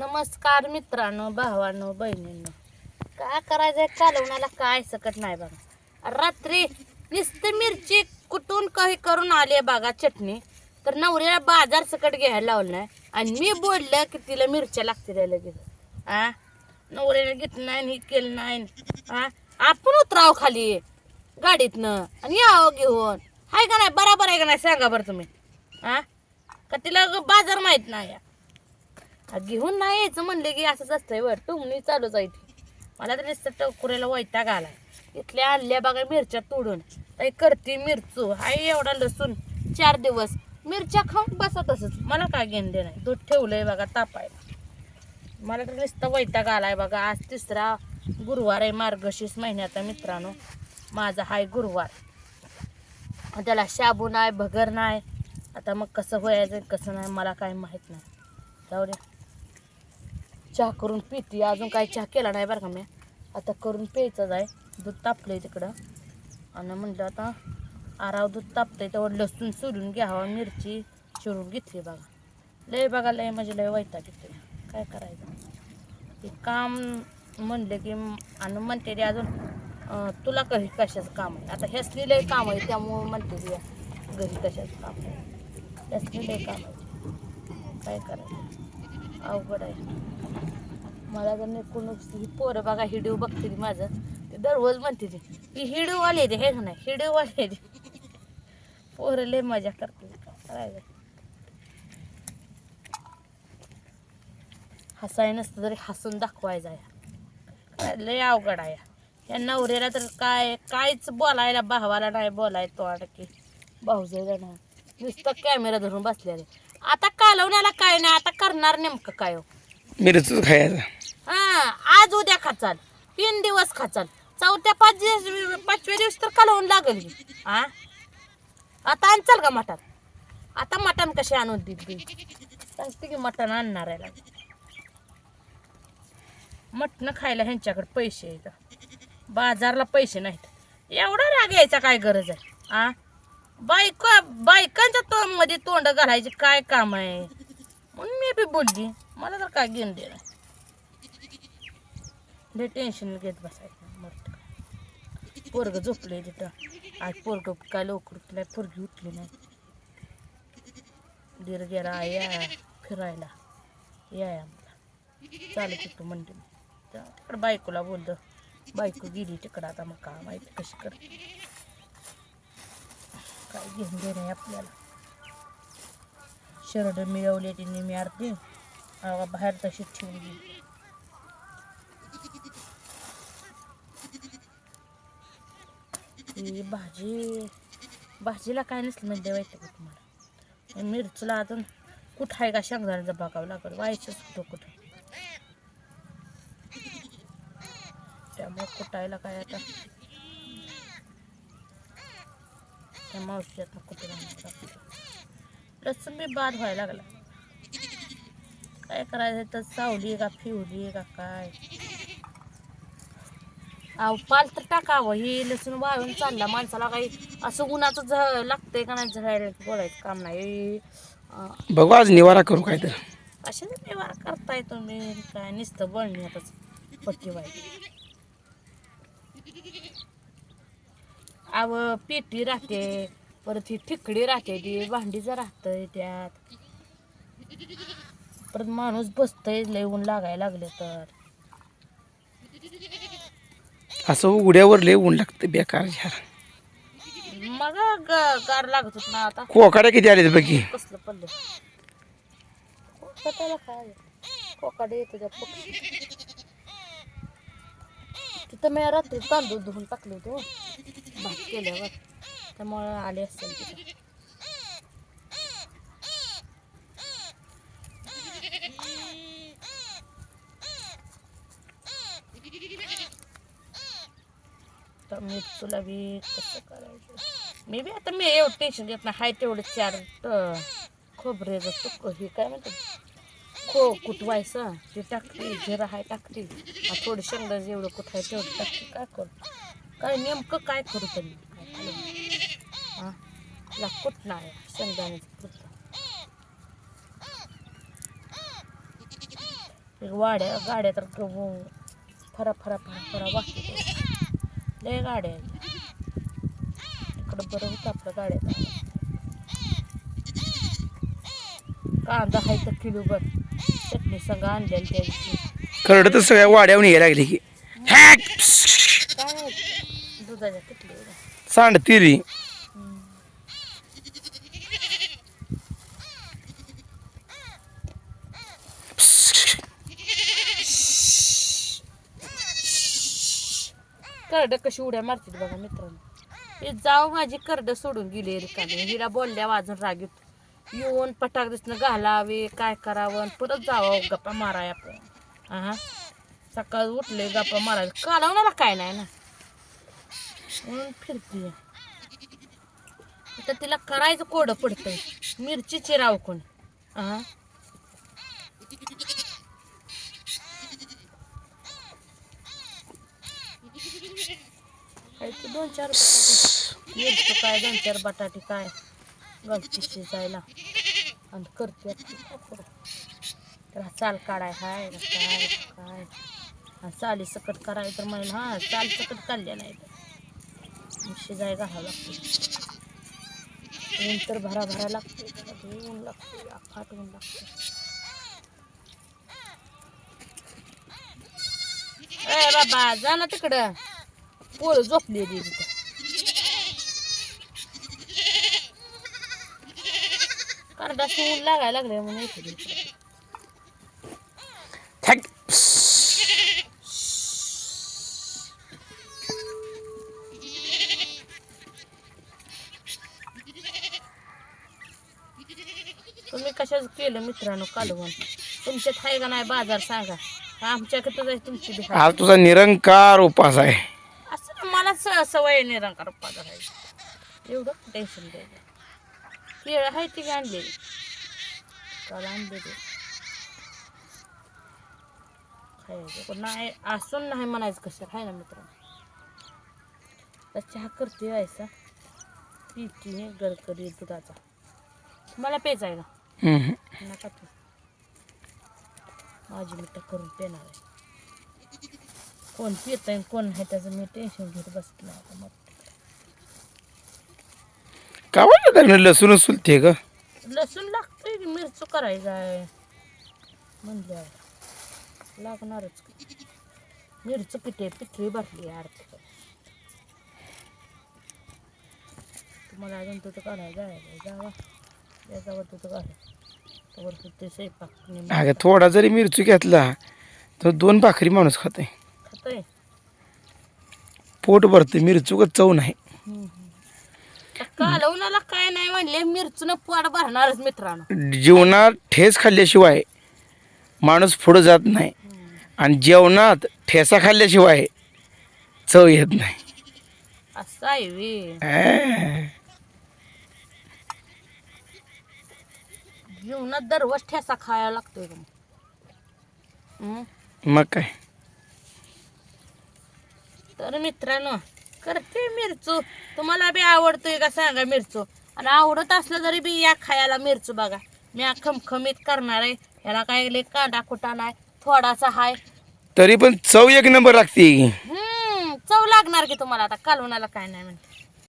नमस्कार मित्रांनो भावांनो बहिणींनो. काय करायचंय? कालवणाला काय सकट नाही बघा. रात्री नुसतं मिरची कुठून काही करून आली बघा चटणी. तर नवऱ्याला बाजार सकट घ्यायला लावलं नाही. आणि मी बोललं की तिला मिरच्या लागतील लगेच. आ? नवऱ्याने घेतलं नाही हे केलं नाही. आ? आपण उतराव खाली गाडीतनं. आणि यावं घेऊन. हाय का नाही? बराबर आहे का नाही? सांगा बरं तुम्ही. आ? का तिला बाजार माहीत नाही घेऊन नाही यायचं म्हणले की असंच असतंय बरं. टुंगणी चालूच आहे ती मला तर नुसतं टकुऱ्याला वैताग आलाय. इथल्या आणल्या बघा मिरच्या तोडून. ताई करते मिरचू. हाय एवढा लसूण. चार दिवस. मिरच्या खाऊन बसा तसंच. मला काय घेणं दे नाही दूध ठेवलंय बघा तापायला. मला तर नुसतं वैताग आलाय बघा. आज तिसरा गुरुवार आहे मार्गशीर्ष महिन्याचा मित्रांनो. माझा हाय गुरुवार. त्याला शाबू नाही भगर नाही. आता मग कसं व्हायचं कसं नाही मला काय माहीत नाही. जाऊ द्या. चहा करून पिते. अजून काही चहा केला नाही बरं का मी. आता करून प्यायचंच आहे दूध तापलं आहे तिकडं. आणि म्हणलं आता आराव दूध तापतंय तेवढं लसूण सोडून घ्यावा मिरची चिरून घेतली बघा. लय बघा लय म्हणजे लय वैताग घेतली काय करायचं? ते काम म्हणले की आणि म्हणते ते अजून तुला घरी कशाचं काम आहे? आता ह्यासनी लय काम आहे त्यामुळं म्हणते ते घरी कशाचं काम आहे? ह्यासनी लय काम आहे. काय करायचं? अवघड आहे. मला जर कोण ही पोरं बघा हिडिओ बघते ती माझं. ते दररोज म्हणते ती ही हिडिओ आले ते हे नाही? हिडिओ आले ते. पोरं लय मजा करते करायला हसाय नसतं तरी हसून दाखवायचं आहे. लय अवघड आहे. या नवऱ्याला तर काय काहीच बोलायला भावाला नाही बोलाय तो की. भाऊजाईला नाही. नुसतं कॅमेरा धरून बसलेले. आता कालवण्याला काय नाही आता करणार नेमकं काय हो? मिरच खायचा. हा आज उद्या खाचाल तीन दिवस खाचाल. चौथ्या पाच दिवस पाचव्या दिवस तर कालवून लागल ही. हा आता आणचाल का मटण? आता मटण कसे आणून देईल ती सांगते की मटण आणणार आहे मटण खायला ह्यांच्याकडे पैसे आहेत. बाजारला पैसे नाहीत. एवढा राग यायचा काय गरज आहे? आ? बायका बायकांच्या तोंडमध्ये तोंड घालायचे काय काम आहे? म्हणून मी बी बोलली मला तर काय घेऊन दे लय टेन्शन घेत बसायचं मरत पोरग झोपले तिथं. आज पोरग काय लवकर उठलाय पोरगी उठली नाही. दीर गेला या फिरायला. या या मला चालत होतो म्हणते तर बायकोला बोललं बायको गेली तिकडं आता मग काम माहिती कशी करते. काय घेऊन दे नाही आपल्याला. शरड मिळवले तिने मी अर्धी बाहेर तशी ठेवून गेली ही भाजी भाजीला काय नसलं म्हणजे देवायचं का तुम्हाला? मिरचीला अजून कुठं आहे का शेंगदाण्याचं बघावं लागेल. व्हायचंच कुठं कुठं. त्यामुळे कुटायला काय आता? त्या मावशीत कुठे लसूण बी बाद व्हायला लागला. काय करायचं? तर सावली का फिवली का काय? अहो पाल तर टाकावं हे लसूण वाळून चालला माणसाला काही असं उन्हाचं झ लागतंय का नाही झळायला बोलायचं काम नाही. बघू आज निवारा करू काय तर कशाने निवार करताय तुम्ही? काय नुसतं बळणी आताच पट्टी व्हायची अव पेटी राहते परत ही ठिकडी राहते ती भांडीचं राहतंय त्यात. परत माणूस बसतंय लय ऊन लागायला लागले तर. असं उघड्यावर लय ऊन लागतं बेकार झार मग ग- गार लागत होत ना आता. कोकाड्या किती आले बघी? कसलं पडलं? कोकाड्याला काय? कोकाडे येतो त्या पक्षी तिथं मी रात्री तांदूळ धुवून टाकले होते हो. भात केल्यावर. त्यामुळं आले असतील तिथे. तर मी तुला बी कसं करायचं. मी बी आता मी एवढं टेन्शन घेत नाही. हाय तेवढं चार ट- खोबरेचं तुक हे काय म्हणते खो कुटवायचं. ते टाकते जिरा हाय टाकते थोडी थोडं एवढं कुठाय तेवढं टाकते काय करू? काय नेमकं काय करू तरी काय हां? आहे शेंगदाण्याचं कुठं एक वाड्या गाड्या तर फरा फरा फरा फरा वाटते लय गाड्या आहेत. इकडं बरं होतं आपलं गाड्या कांदा आहे तर किलोभर चटणी संग आणलेली त्या दिवशी करडं तर सगळ्या वाड्यावर यायला लागली की. दुधाच्या किटली सांडती करड कशी उड्या मारतील बघा मित्रांनो. हे जाऊ माझी करड सोडून गेली रिकामी. हिला बोलल्या वाजून राग येतो. येऊन पटाक दिसणं घालावे काय करावं परत जावं गप्पा माराय आपण. हा सकाळ उठले गप्पा मारायला. कालवणाला काय नाही ना. म्हणून फिरते आता तिला करायचं कोडं पडतंय. मिरची चिराव कोण? हा काय दोन चार बटाटे मिरची काय दोन चार बटाटे काय? गलती शिजायला आणि करते तर हा चाल काढाय हाय ना काय काय? हा चाली सकट कराय तर म्हणेल हा चाल सकट काढल्या नाही तर. शिजाय घालावं लागते ऊन तर भरा भरा लागते. ऊन लागते आखाट ऊन लागते. ए बाबा जा ना तिकडं. पोळ झोपली तिथं कारण ऊन लागायला लागले म्हणून इथे तुम्ही कशाच केलं मित्रांनो कालवण? तुमच्यात आहे का नाही बाजार सांगा. आमच्याकडे तर तुमची बी आहे. आज तुझा निरंकार उपास आहे. असं मला स सवय आहे निरंकार बाजार आहे एवढं टेन्शन द्यायचं केळ आहे ती आणलेली काल आणलेली. खायचं पण नाही असून नाही म्हणायचं कसं आहे ना मित्रांनो. तर चहा करते व्हायचा पिची गरकरी दुधाचा. मला प्यायचा आहे का. नका तू. माझी मिठा करून पेणार आहे. कोण पित आहे कोण नाही त्याचं मी टेन्शन घेत बसत नाही आता मग का वाटलं त्याला लसूण सुलते ग? लसूण लागतंय की मिरचू करायचं आहे. म्हणल्यावर लागणारच की. मिरची पिठे पिठळी भरली आहे आरती तुम्हाला अजून तुझं काढायचं आहे जावा. याच्यावर तुझं काढा. स्वयंपाक निम- अगं थोडा जरी मिरची घेतला तर दोन भाकरी माणूस खाते खातंय? पोट भरते मिरचू चव नाही. काय नाही म्हणले मिरचून पोट भरणारच मित्रांनो. जीवनात ठेस खाल्ल्याशिवाय माणूस पुढं जात नाही. आणि जेवणात ठेसा खाल्ल्याशिवाय चव येत नाही. असं आहे वे जीवनात दररोज ठेसा खायला लागतोय का मग? हं? मग काय? तर मित्रांनो करते मिरचू. तुम्हाला बी आवडतोय का सांगा मिरचू? आणि आवडत असलं तरी बी या खायला मिरचू बघा. मी हा खमखमीत करणार आहे. ह्याला काय लय कांदा कुटा नाही थोडासा हाय. तरी पण चव एक नंबर लागते. हम्म चव लागणार की तुम्हाला आता. कालवणाला काय नाही म्हणते.